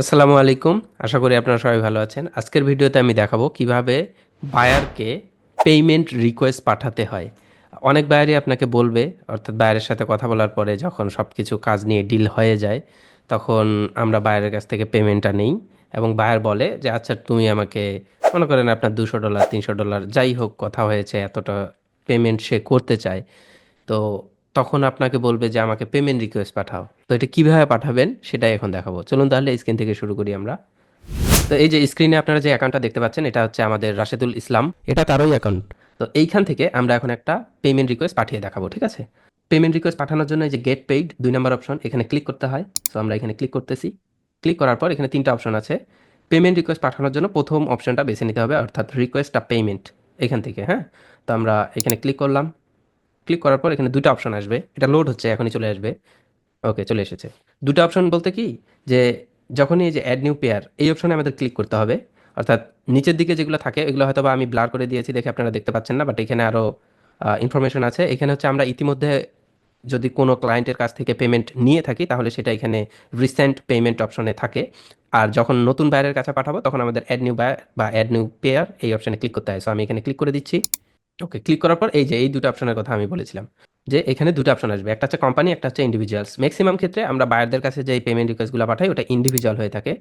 আসসালামু আলাইকুম। আশা করি আপনারা সবাই ভালো আছেন। আজকের ভিডিওতে আমি দেখাবো কীভাবে বায়ারকে পেমেন্ট রিকোয়েস্ট পাঠাতে হয়। অনেক বায়ারই আপনাকে বলবে, অর্থাৎ বায়ারের সাথে কথা বলার পরে যখন সব কিছু কাজ নিয়ে ডিল হয়ে যায়, তখন আমরা বায়ারের কাছ থেকে পেমেন্টটা নেই এবং বায়ার বলে যে আচ্ছা তুমি আমাকে, মনে করেন আপনার দুশো ডলার, তিনশো ডলার, যাই হোক, কথা হয়েছে, এতটা পেমেন্ট সে করতে চায়। তো তখন আপনাকে বলবে যে আমাকে পেমেন্ট রিকোয়েস্ট পাঠাও। তো এটা কীভাবে পাঠাবেন সেটাই এখন দেখাবো। চলুন তাহলে স্ক্রিন থেকে শুরু করি আমরা। তো এই যে স্ক্রিনে আপনারা যে অ্যাকাউন্টটা দেখতে পাচ্ছেন এটা হচ্ছে আমাদের রাশেদুল ইসলাম। এটা তারই অ্যাকাউন্ট তো এইখান থেকে আমরা এখন একটা পেমেন্ট রিকোয়েস্ট পাঠিয়ে দেখাবো ঠিক আছে? পেমেন্ট রিকোয়েস্ট পাঠানোর জন্য এই যে গেট পেইড দুই নম্বর অপশন এখানে ক্লিক করতে হয়। তো আমরা এখানে ক্লিক করতেছি। ক্লিক করার পর এখানে তিনটা অপশন আছে। পেমেন্ট রিকোয়েস্ট পাঠানোর জন্য প্রথম অপশনটা বেছে নিতে হবে অর্থাৎ রিকোয়েস্ট আ পেমেন্ট এখান থেকে হ্যাঁ? তো আমরা এখানে ক্লিক করলাম। ক্লিক করার পর এখানে দুটো অপশন আসবে। এটা লোড হচ্ছে, এখনই চলে আসবে। ওকে চলে এসেছে। দুটো অপশন বলতে কি? যে যখনই এই যে অ্যাড নিউ পেয়ার এই অপশনে আমাদের ক্লিক করতে হবে। অর্থাৎ নিচের দিকে যেগুলো থাকে, এগুলো হয়তো বা আমি ব্লার করে দিয়েছি দেখে আপনারা দেখতে পাচ্ছেন না বাট এখানে আরও ইনফরমেশন আছে। এখানে হচ্ছে আমরা ইতিমধ্যে যদি কোনো ক্লায়েন্টের কাছ থেকে পেমেন্ট নিয়ে থাকি, তাহলে সেটা এখানে রিসেন্ট পেমেন্ট অপশনে থাকে। আর যখন নতুন বায়ারের কাছে পাঠাবো, তখন আমাদের অ্যাড নিউ বায়ার বা অ্যাড নিউ পেয়ার এই অপশনে ক্লিক করতে হয়। সো আমি এখানে ক্লিক করে দিচ্ছি। ওকে ক্লিক করার পর এই যে, এই দুটো অপশনের কথা আমি বলেছিলাম, যে এখানে দুটো অপশন আসবে। একটা হচ্ছে কোম্পানি একটা হচ্ছে ইন্ডিভিজুয়ালস ম্যাক্সিমাম ক্ষেত্রে আমরা বায়ারদের কাছে যে পেমেন্ট রিকোয়েস্টগুলো পাঠাই, ওটা ইন্ডিভিজুয়াল হয়ে থাকে।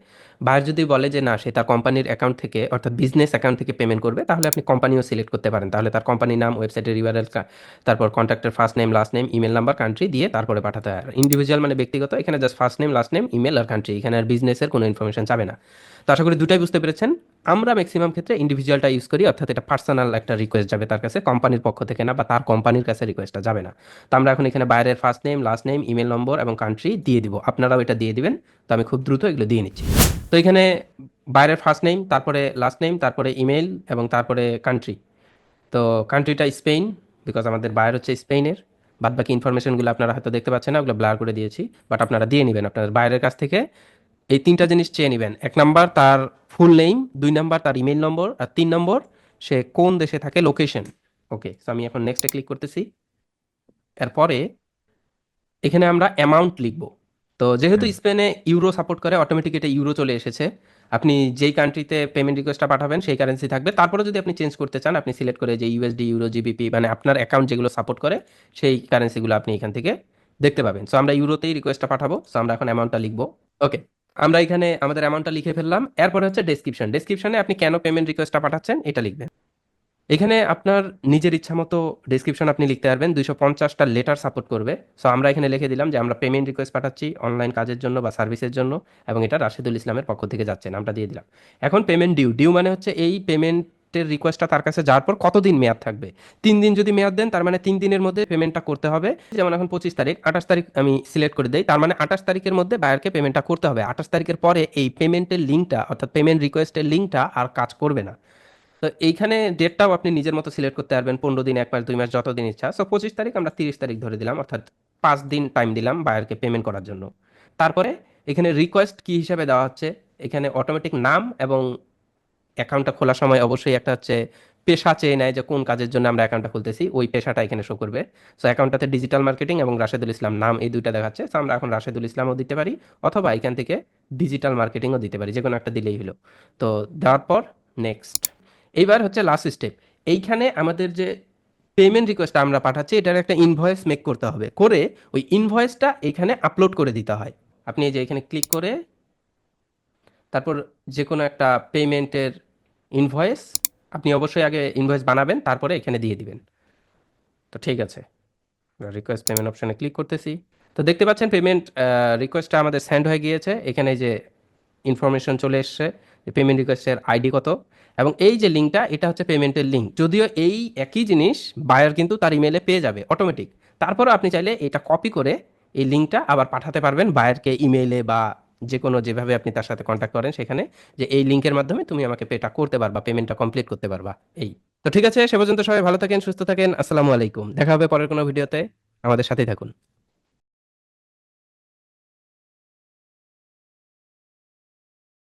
বায়ার যদি বলে যে, না, সে তার কোম্পানির অ্যাকাউন্ট থেকে, অর্থাৎ বিজনেস অ্যাকাউন্ট থেকে পেমেন্ট করবে, তাহলে আপনি কোম্পানিও সিলেক্ট করতে পারেন। তাহলে তার কোম্পানির নাম ওয়েবসাইটের রিভারেল তারপর কন্ট্যাক্টের first name last name email number country দিয়ে তারপরে পাঠাতে হয়। আর ইন্ডিভিজুয়াল মানে ব্যক্তিগত, এখানে just first name last name email আর কান্ট্রি এখানে আর বিজনেসের কোনো ইনফরমেশন যাবে না। তো আশা করি দুটাই বুঝতে পেরেছেন। আমরা ম্যাক্সিমাম ক্ষেত্রে ইন্ডিভিজুয়ালটা ইউজ করি, অর্থাৎ এটা পার্সোনাল একটা রিকোয়েস্ট যাবে তার কাছে কোম্পানির পক্ষ থেকে না, বা তার কোম্পানির কাছে রিকোয়েস্টটা যাবে না। তো আমরা এখন এখানে বাইরের first name last name email number এবং কান্ট্রি দিয়ে দিব। আপনারাও এটা দিয়ে দিবেন। তো আমি খুব দ্রুত এগুলো দিয়ে নিচ্ছি। তো এখানে বাইরের ফার্স্ট নেম তারপরে লাস্ট নেম তারপরে ইমেল এবং তারপরে কান্ট্রি তো কান্ট্রিটা স্পেন বিকজ আমাদের বাইরে হচ্ছে স্পেনের বাদ বাকি ইনফরমেশনগুলো আপনারা হয়তো দেখতে পাচ্ছেন না, ওগুলো ব্লার করে দিয়েছি বাট আপনারা দিয়ে নেবেন। আপনাদের বাইরের কাছ থেকে এই তিনটা জিনিস চেয়ে নেবেন। এক নাম্বার তার ফুল নেম দুই নাম্বার তার ইমেল নম্বর আর তিন নম্বর সে কোন দেশে থাকে লোকেশন ওকে সো আমি এখন নেক্সটে ক্লিক করতেছি। এরপরে এখানে আমরা অ্যামাউন্ট লিখব। তো যেহেতু স্পেনে ইউরো সাপোর্ট করে অটোমেটিক এটা ইউরো চলে এসেছে। আপনি যেই কান্ট্রিতে পেমেন্ট রিকোয়েস্টটা পাঠাবেন সেই কারেন্সি থাকবে। তারপরে যদি আপনি চেঞ্জ করতে চান আপনি সিলেক্ট করে যে ইউএসডি ইউরো জিবিপি মানে আপনার অ্যাকাউন্ট যেগুলো সাপোর্ট করে সেই কারেন্সিগুলো আপনি এখান থেকে দেখতে পাবেন। সো আমরা ইউরোতেই রিকোয়েস্টটা পাঠাবো। সো আমরা এখন অ্যামাউন্টটা লিখব। ওকে আমরা এখানে আমাদের অ্যামাউন্টটা লিখে ফেললাম। এরপরে হচ্ছে ডেসক্রিপশন ডেসক্রিপশনে আপনি কেন পেমেন্ট রিকোয়েস্টটা পাঠাচ্ছেন এটা লিখবেন। এখানে আপনার নিজের ইচ্ছা মতো ডেসক্রিপশন আপনি লিখতে পারবেন। দুইশো পঞ্চাশটা লেটার সাপোর্ট করবে। সো আমরা এখানে লিখে দিলাম যে আমরা পেমেন্ট রিকোয়েস্ট পাঠাচ্ছি অনলাইন কাজের জন্য বা সার্ভিসের জন্য এবং এটা রাশেদুল ইসলামের পক্ষ থেকে যাচ্ছে, নামটা দিয়ে দিলাম। এখন পেমেন্ট ডিউ ডিউ মানে হচ্ছে এই পেমেন্টের রিকোয়েস্টটা তার কাছে যাওয়ার পর কতদিন মেয়াদ থাকবে? তিন দিন যদি মেয়াদ দেন, তার মানে তিন দিনের মধ্যে পেমেন্টটা করতে হবে। যেমন এখন পঁচিশ তারিখ, আঠাশ তারিখ আমি সিলেক্ট করে দিই। তার মানে আঠাশ তারিখের মধ্যে বায়ারকে পেমেন্টটা করতে হবে। আঠাশ তারিখের পরে এই পেমেন্টের লিঙ্কটা অর্থাৎ পেমেন্ট রিকোয়েস্টের লিঙ্কটা আর কাজ করবে না। তো এইখানে ডেটটাও আপনি নিজের মতো সিলেক্ট করতে পারবেন। পনেরো দিন, এক মাস, দুই মাস, যতদিন ইচ্ছা। সো পঁচিশ তারিখ আমরা তিরিশ তারিখ ধরে দিলাম। অর্থাৎ পাঁচ দিন টাইম দিলাম বায়ারকে পেমেন্ট করার জন্য। তারপরে এখানে রিকোয়েস্ট কি হিসাবে দেওয়া হচ্ছে? এখানে অটোমেটিক নাম এবং অ্যাকাউন্টটা খোলার সময় অবশ্যই একটা হচ্ছে পেশা চেয়ে নেয় যে কোন কাজের জন্য আমরা অ্যাকাউন্টটা খুলতেছি। ওই পেশাটা এখানে শো করবে। সো অ্যাকাউন্টটাতে ডিজিটাল মার্কেটিং এবং রাশেদুল ইসলাম নাম এই দুইটা দেখাচ্ছে। সো আমরা এখন রাশেদুল ইসলামও দিতে পারি অথবা এখান থেকে ডিজিটাল মার্কেটিংও দিতে পারি। যে কোনো একটা দিলেই হলো। তো, দেওয়ার পর নেক্সট এইবার হচ্ছে লাস্ট স্টেপ এইখানে আমাদের যে পেমেন্ট রিকোয়েস্টটা আমরা পাঠাচ্ছি, এটার একটা ইনভয়েস মেক করতে হবে। করে ওই ইনভয়েসটা এখানে আপলোড করে দিতে হয়। আপনি যে এখানে ক্লিক করে তারপর যে কোনো একটা পেমেন্টের ইনভয়েস আপনি অবশ্যই আগে ইনভয়েস বানাবেন, তারপরে এখানে দিয়ে দিবেন। তো ঠিক আছে। রিকোয়েস্ট পেমেন্ট অপশানে ক্লিক করতেছি। তো দেখতে পাচ্ছেন পেমেন্ট রিকোয়েস্টটা আমাদের সেন্ড হয়ে গিয়েছে। এখানে যে ইনফরমেশন চলে এসছে পেমেন্ট রিকোয়েস্টের আইডি কত। এবং এই যে লিঙ্কটা এটা হচ্ছে পেমেন্টের লিঙ্ক যদিও এই একই জিনিস বায়ার কিন্তু তার ইমেলে পেয়ে যাবে অটোমেটিক তারপরে আপনি চাইলে এটা কপি করে এই লিঙ্কটা আবার পাঠাতে পারবেন বায়ারকে ইমেলে বা যে কোনো যেভাবে আপনি তার সাথে কন্ট্যাক্ট করেন সেখানে যে এই লিঙ্কের মাধ্যমে তুমি আমাকে পেটা করতে পারবা পেমেন্টটা কমপ্লিট করতে পারবা, এই। তো ঠিক আছে, সে পর্যন্ত সবাই ভালো থাকেন, সুস্থ থাকেন, আসসালামু আলাইকুম। দেখা হবে পরের কোনো ভিডিওতে আমাদের সাথেই থাকুন।